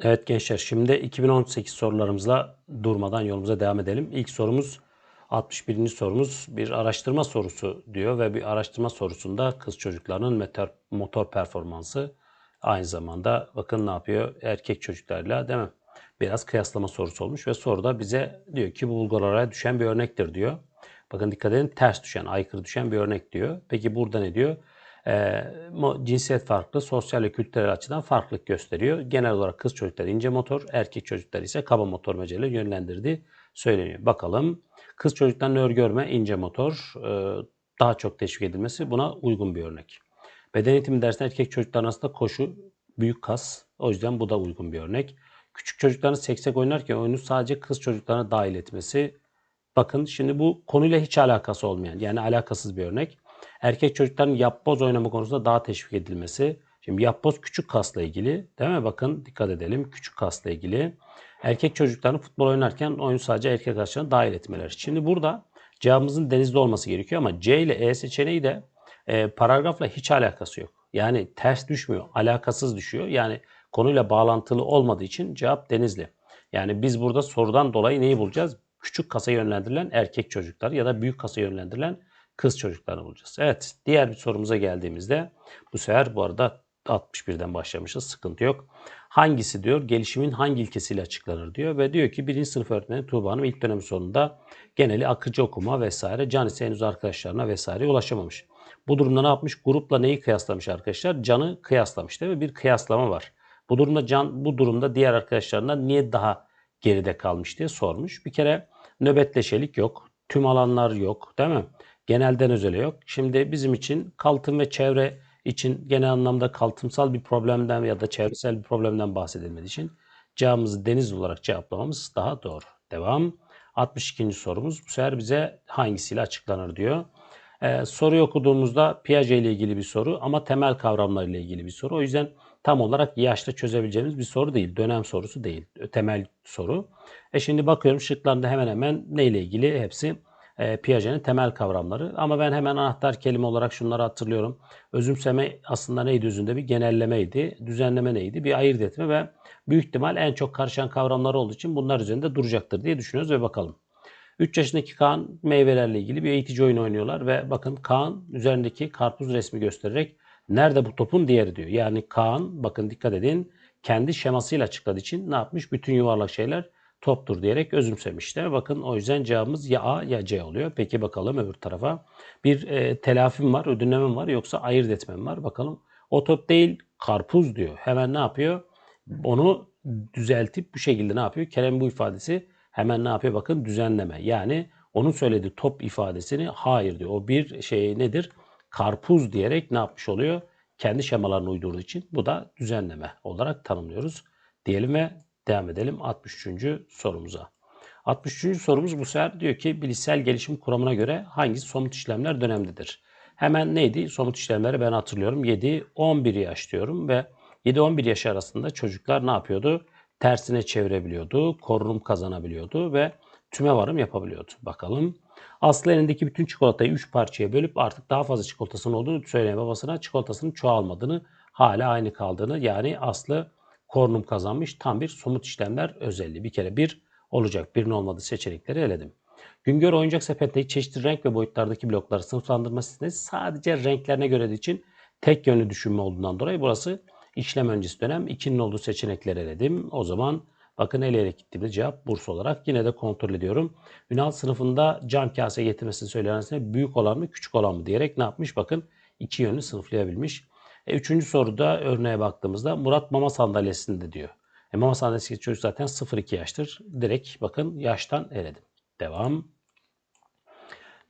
Evet gençler şimdi 2018 sorularımızla durmadan yolumuza devam edelim. İlk sorumuz 61. sorumuz bir araştırma sorusu diyor ve bir araştırma sorusunda kız çocuklarının motor, motor performansı aynı zamanda bakın ne yapıyor erkek çocuklarla değil mi? Biraz kıyaslama sorusu olmuş ve soruda bize diyor ki bu bulgulara düşen bir örnektir diyor. Bakın dikkat edin ters düşen, aykırı düşen bir örnek diyor. Peki burada ne diyor? E, cinsiyet farklı, sosyal ve kültürel açıdan farklılık gösteriyor. Genel olarak kız çocukları ince motor, erkek çocuklar ise kaba motor meceli yönlendirdiği söyleniyor. Bakalım kız çocukların ör görme, ince motor e, daha çok teşvik edilmesi buna uygun bir örnek. Beden eğitimi dersinde erkek çocuklar arasında koşu, büyük kas. O yüzden bu da uygun bir örnek. Küçük çocukların seksek oynarken oyunu sadece kız çocuklarına dahil etmesi. Bakın şimdi bu konuyla hiç alakası olmayan yani alakasız bir örnek. Erkek çocukların yapboz oynama konusunda daha teşvik edilmesi. Şimdi yapboz küçük kasla ilgili değil mi? Bakın dikkat edelim küçük kasla ilgili. Erkek çocukların futbol oynarken oyun sadece erkek arkadaşlarına dahil etmeleri. Şimdi burada cevabımızın denizde olması gerekiyor ama C ile E seçeneği de e, paragrafla hiç alakası yok. Yani ters düşmüyor, alakasız düşüyor. Yani konuyla bağlantılı olmadığı için cevap denizli. Yani biz burada sorudan dolayı neyi bulacağız? Küçük kasa yönlendirilen erkek çocuklar ya da büyük kasa yönlendirilen kız çocuklarını bulacağız. Evet diğer bir sorumuza geldiğimizde bu sefer bu arada 61'den başlamışız sıkıntı yok. Hangisi diyor gelişimin hangi ilkesiyle açıklanır diyor ve diyor ki birinci sınıf öğretmeni Tuğba Hanım ilk dönem sonunda geneli akıcı okuma vesaire Can ise henüz arkadaşlarına vesaire ulaşamamış. Bu durumda ne yapmış? Grupla neyi kıyaslamış arkadaşlar? Can'ı kıyaslamış değil mi? Bir kıyaslama var. Bu durumda Can bu durumda diğer arkadaşlarına niye daha geride kalmış diye sormuş. Bir kere nöbetleşelik yok. Tüm alanlar yok değil mi? Genelden özele yok. Şimdi bizim için kaltım ve çevre için genel anlamda kaltımsal bir problemden ya da çevresel bir problemden bahsedilmediği için cevabımızı deniz olarak cevaplamamız daha doğru. Devam. 62. sorumuz bu sefer bize hangisiyle açıklanır diyor. Ee, soruyu okuduğumuzda Piaget ile ilgili bir soru ama temel kavramlar ile ilgili bir soru. O yüzden tam olarak yaşta çözebileceğimiz bir soru değil. Dönem sorusu değil. Temel soru. E şimdi bakıyorum şıklarında hemen hemen neyle ilgili hepsi e, Piaget'in temel kavramları. Ama ben hemen anahtar kelime olarak şunları hatırlıyorum. Özümseme aslında neydi özünde? Bir genellemeydi. Düzenleme neydi? Bir ayırt etme ve büyük ihtimal en çok karışan kavramlar olduğu için bunlar üzerinde duracaktır diye düşünüyoruz ve bakalım. 3 yaşındaki Kaan meyvelerle ilgili bir eğitici oyun oynuyorlar ve bakın Kaan üzerindeki karpuz resmi göstererek nerede bu topun diğeri diyor. Yani Kaan bakın dikkat edin kendi şemasıyla açıkladığı için ne yapmış? Bütün yuvarlak şeyler toptur diyerek özümsemişler. Bakın o yüzden cevabımız ya A ya C oluyor. Peki bakalım öbür tarafa. Bir e, telafim var, ödünlemem var yoksa ayırt etmem var. Bakalım o top değil karpuz diyor. Hemen ne yapıyor? Onu düzeltip bu şekilde ne yapıyor? Kerem bu ifadesi hemen ne yapıyor? Bakın düzenleme. Yani onun söylediği top ifadesini hayır diyor. O bir şey nedir? Karpuz diyerek ne yapmış oluyor? Kendi şemalarını uydurduğu için bu da düzenleme olarak tanımlıyoruz. Diyelim ve Devam edelim 63. sorumuza. 63. sorumuz bu sefer diyor ki bilişsel gelişim kuramına göre hangi somut işlemler dönemdedir? Hemen neydi? Somut işlemleri ben hatırlıyorum. 7-11 yaş diyorum ve 7-11 yaş arasında çocuklar ne yapıyordu? Tersine çevirebiliyordu, korunum kazanabiliyordu ve tüme varım yapabiliyordu. Bakalım. Aslı elindeki bütün çikolatayı 3 parçaya bölüp artık daha fazla çikolatasının olduğunu söyleyen babasına çikolatasının çoğalmadığını, hala aynı kaldığını yani Aslı korunum kazanmış tam bir somut işlemler özelliği. Bir kere bir olacak. Birinin olmadığı seçenekleri eledim. Güngör oyuncak sepetindeki çeşitli renk ve boyutlardaki blokları sınıflandırma sistemi sadece renklerine göre için tek yönlü düşünme olduğundan dolayı burası işlem öncesi dönem 2'nin olduğu seçenekleri eledim. O zaman bakın eleyerek gittiğimde cevap burs olarak yine de kontrol ediyorum. Ünal sınıfında cam kase getirmesini söyleyen büyük olan mı küçük olan mı diyerek ne yapmış? Bakın iki yönlü sınıflayabilmiş. E, üçüncü soruda örneğe baktığımızda Murat mama sandalyesinde diyor. E, mama sandalyesi çocuk zaten 0-2 yaştır. Direkt bakın yaştan eledim. Devam.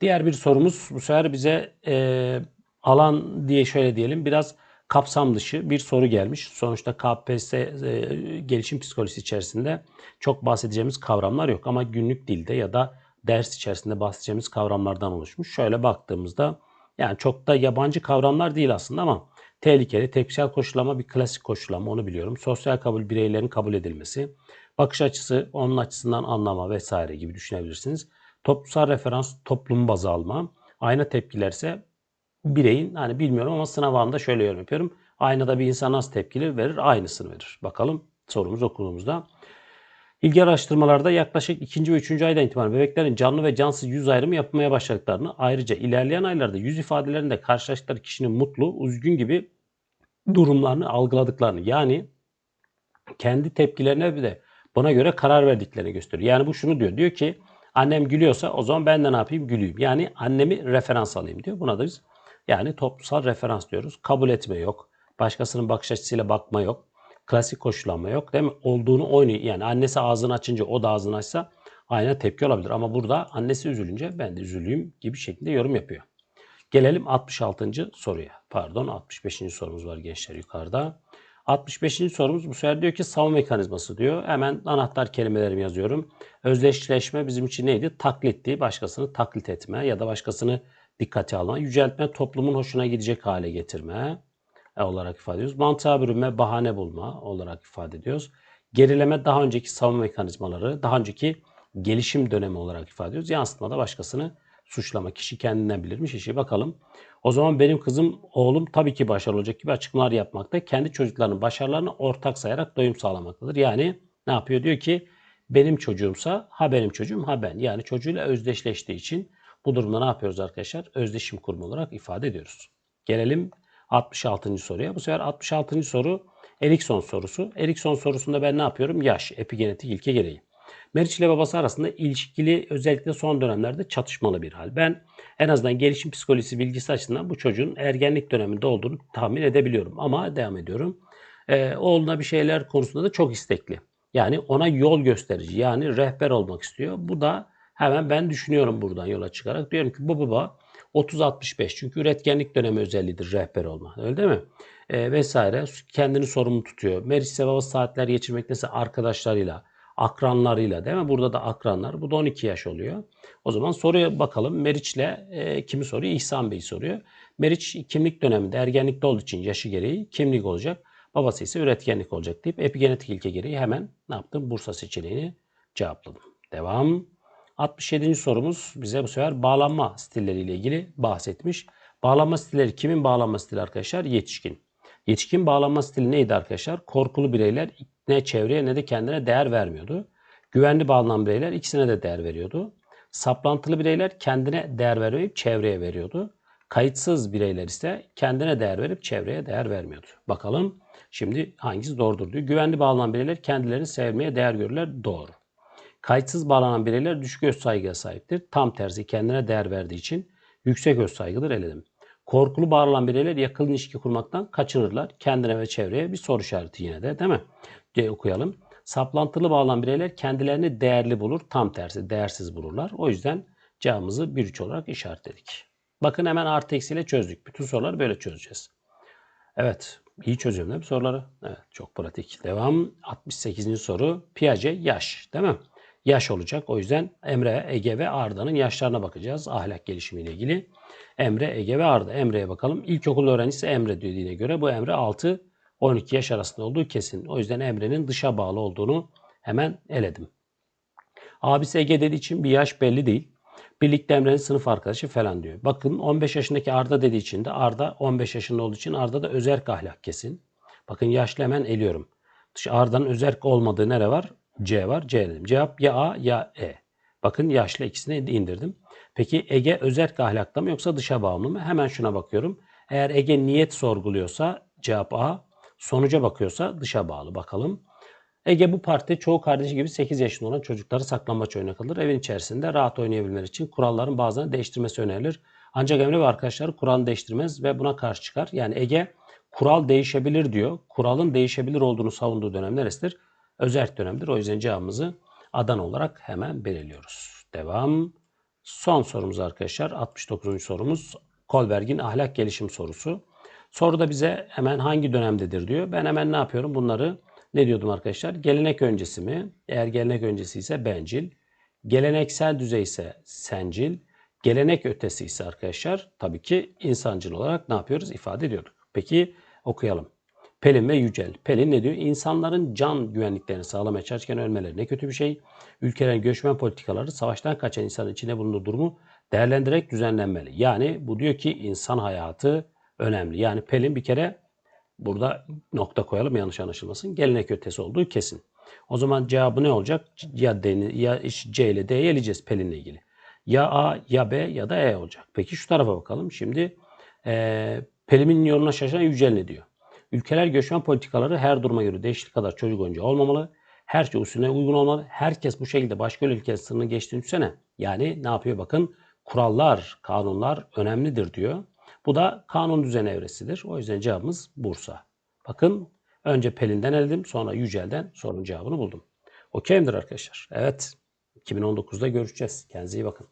Diğer bir sorumuz bu sefer bize e, alan diye şöyle diyelim biraz kapsam dışı bir soru gelmiş. Sonuçta KPSS e, gelişim psikolojisi içerisinde çok bahsedeceğimiz kavramlar yok ama günlük dilde ya da ders içerisinde bahsedeceğimiz kavramlardan oluşmuş. Şöyle baktığımızda yani çok da yabancı kavramlar değil aslında ama Tehlikeli tepkisel koşullama bir klasik koşullama onu biliyorum. Sosyal kabul bireylerin kabul edilmesi. Bakış açısı onun açısından anlama vesaire gibi düşünebilirsiniz. Toplumsal referans toplum bazı alma. Ayna tepkiler ise bireyin hani bilmiyorum ama sınav anında şöyle yorum yapıyorum. Aynada bir insan nasıl tepkileri verir? Aynısını verir. Bakalım sorumuz okuduğumuzda. İlgi araştırmalarda yaklaşık 2. ve 3. aydan itibaren bebeklerin canlı ve cansız yüz ayrımı yapmaya başladıklarını, ayrıca ilerleyen aylarda yüz ifadelerinde karşılaştıkları kişinin mutlu, üzgün gibi durumlarını algıladıklarını yani kendi tepkilerine bir de buna göre karar verdiklerini gösteriyor. Yani bu şunu diyor. Diyor ki annem gülüyorsa o zaman ben de ne yapayım? Güleyim. Yani annemi referans alayım diyor. Buna da biz yani toplumsal referans diyoruz. Kabul etme yok. Başkasının bakış açısıyla bakma yok. Klasik koşullanma yok. Değil mi? Olduğunu oynuyor. Yani annesi ağzını açınca o da ağzını açsa aynı tepki olabilir. Ama burada annesi üzülünce ben de üzüleyim gibi şeklinde yorum yapıyor. Gelelim 66. soruya. Pardon 65. sorumuz var gençler yukarıda. 65. sorumuz bu sefer diyor ki savunma mekanizması diyor. Hemen anahtar kelimelerimi yazıyorum. Özdeşleşme bizim için neydi? Taklitti. Başkasını taklit etme ya da başkasını dikkate alma. Yüceltme toplumun hoşuna gidecek hale getirme olarak ifade ediyoruz. Mantığa bürünme, bahane bulma olarak ifade ediyoruz. Gerileme daha önceki savunma mekanizmaları, daha önceki gelişim dönemi olarak ifade ediyoruz. Yansıtmada başkasını suçlama. Kişi kendinden bilirmiş işi. Bakalım. O zaman benim kızım, oğlum tabii ki başarılı olacak gibi açıklamalar yapmakta. Kendi çocuklarının başarılarını ortak sayarak doyum sağlamaktadır. Yani ne yapıyor? Diyor ki benim çocuğumsa ha benim çocuğum ha ben. Yani çocuğuyla özdeşleştiği için bu durumda ne yapıyoruz arkadaşlar? Özdeşim kurumu olarak ifade ediyoruz. Gelelim 66. soruya. Bu sefer 66. soru Erikson sorusu. Erikson sorusunda ben ne yapıyorum? Yaş, epigenetik ilke gereği. Meriç ile babası arasında ilişkili özellikle son dönemlerde çatışmalı bir hal. Ben en azından gelişim psikolojisi bilgisi açısından bu çocuğun ergenlik döneminde olduğunu tahmin edebiliyorum. Ama devam ediyorum. Ee, oğluna bir şeyler konusunda da çok istekli. Yani ona yol gösterici yani rehber olmak istiyor. Bu da hemen ben düşünüyorum buradan yola çıkarak. Diyorum ki bu baba 30-65 çünkü üretkenlik dönemi özelliğidir rehber olma. Öyle değil mi? E, vesaire. Kendini sorumlu tutuyor. Meriç sevabı saatler geçirmek neyse arkadaşlarıyla, akranlarıyla değil mi? Burada da akranlar. Bu da 12 yaş oluyor. O zaman soruya bakalım. Meriç'le e, kimi soruyor? İhsan Bey soruyor. Meriç kimlik döneminde ergenlikte olduğu için yaşı gereği kimlik olacak. Babası ise üretkenlik olacak deyip epigenetik ilke gereği hemen ne yaptım? Bursa seçeneğini cevapladım. Devam. 67. sorumuz bize bu sefer bağlanma stilleriyle ilgili bahsetmiş. Bağlanma stilleri kimin bağlanma stili arkadaşlar? Yetişkin. Yetişkin bağlanma stili neydi arkadaşlar? Korkulu bireyler ne çevreye ne de kendine değer vermiyordu. Güvenli bağlanan bireyler ikisine de değer veriyordu. Saplantılı bireyler kendine değer vermeyip çevreye veriyordu. Kayıtsız bireyler ise kendine değer verip çevreye değer vermiyordu. Bakalım şimdi hangisi doğrudur diyor. Güvenli bağlanan bireyler kendilerini sevmeye değer görürler. Doğru. Kayıtsız bağlanan bireyler düşük öz saygıya sahiptir. Tam tersi kendine değer verdiği için yüksek öz saygıdır eledim. Korkulu bağlanan bireyler yakın ilişki kurmaktan kaçınırlar. Kendine ve çevreye bir soru işareti yine de değil mi? De okuyalım. Saplantılı bağlanan bireyler kendilerini değerli bulur. Tam tersi değersiz bulurlar. O yüzden cevabımızı 1-3 olarak işaretledik. Bakın hemen artı eksiyle çözdük. Bütün soruları böyle çözeceğiz. Evet. iyi çözüyorum değil mi soruları? Evet. Çok pratik. Devam. 68. soru. Piaget yaş. Değil mi? Yaş olacak. O yüzden Emre, Ege ve Arda'nın yaşlarına bakacağız ahlak gelişimiyle ilgili. Emre, Ege ve Arda. Emre'ye bakalım. İlkokul öğrencisi Emre dediğine göre bu Emre 6-12 yaş arasında olduğu kesin. O yüzden Emre'nin dışa bağlı olduğunu hemen eledim. Abisi Ege dediği için bir yaş belli değil. Birlikte Emre'nin sınıf arkadaşı falan diyor. Bakın 15 yaşındaki Arda dediği için de Arda 15 yaşında olduğu için Arda da özerk ahlak kesin. Bakın yaşlı hemen eliyorum. Arda'nın özerk olmadığı nere var? C var. C dedim. Cevap ya A ya E. Bakın yaşlı ikisini indirdim. Peki Ege özerk ahlakta mı yoksa dışa bağımlı mı? Hemen şuna bakıyorum. Eğer Ege niyet sorguluyorsa cevap A. Sonuca bakıyorsa dışa bağlı. Bakalım. Ege bu parti çoğu kardeşi gibi 8 yaşında olan çocukları saklambaç oyuna. Evin içerisinde rahat oynayabilmeleri için kuralların bazılarını değiştirmesi önerilir. Ancak Emre ve arkadaşları kuralını değiştirmez ve buna karşı çıkar. Yani Ege kural değişebilir diyor. Kuralın değişebilir olduğunu savunduğu dönem neresidir? Özerk dönemdir. O yüzden cevabımızı Adana olarak hemen belirliyoruz. Devam. Son sorumuz arkadaşlar. 69. sorumuz. Kolberg'in ahlak gelişim sorusu. Soruda bize hemen hangi dönemdedir diyor. Ben hemen ne yapıyorum? Bunları ne diyordum arkadaşlar? Gelenek öncesi mi? Eğer gelenek öncesi ise bencil. Geleneksel düzey ise sencil. Gelenek ötesi ise arkadaşlar tabii ki insancıl olarak ne yapıyoruz? İfade ediyorduk. Peki okuyalım. Pelin ve Yücel. Pelin ne diyor? İnsanların can güvenliklerini sağlamaya çalışırken ölmeleri ne kötü bir şey. Ülkelerin göçmen politikaları savaştan kaçan insanın içine bulunduğu durumu değerlendirerek düzenlenmeli. Yani bu diyor ki insan hayatı önemli. Yani Pelin bir kere Burada nokta koyalım yanlış anlaşılmasın. Gelenek ötesi olduğu kesin. O zaman cevabı ne olacak? Ya, D, ya C ile D'yi eleyeceğiz Pelin'le ilgili. Ya A ya B ya da E olacak. Peki şu tarafa bakalım. Şimdi e, Pelin'in yoluna şaşan Yücel ne diyor? Ülkeler göçmen politikaları her duruma göre değişiklik kadar çocuk oyuncağı olmamalı. Her şey usulüne uygun olmalı. Herkes bu şekilde başka ülke sınırını geçtiğini düşünsene. Yani ne yapıyor bakın kurallar, kanunlar önemlidir diyor. Bu da kanun düzen evresidir. O yüzden cevabımız Bursa. Bakın önce Pelin'den eledim sonra Yücel'den sorunun cevabını buldum. Okey midir arkadaşlar? Evet. 2019'da görüşeceğiz. Kendinize iyi bakın.